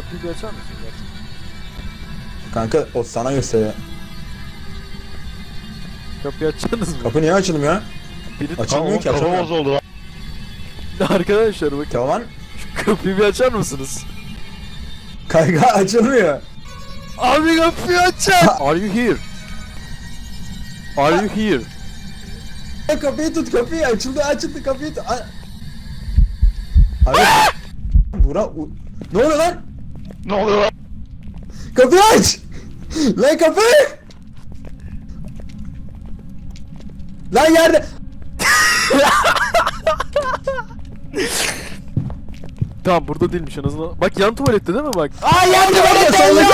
Kapıyı bir açar mısın gerçekten? Kanka o sana gösteriyor. Kapıyı açacaksınız mı? Kapı niye açılmıyor? Biri... Açılmıyor ki Kafam açamıyor. bozuldu lan. Arkadaşlar bakın Teoman şu kapıyı bir açar mısınız? kanka açılmıyor. Abi kapıyı açar! Are you here? Are you here? Ya Kapıyı tut kapıyı açıldı açıldı kapıyı tut. A- Abi Bura u- ne oluyor lan? Ne oluyor lan? Kapıyı aç! Lan kapı! Lan yerde! Tamam burada değilmiş en azından. Bak yan tuvalette değil mi bak? Aa yerde var ya solda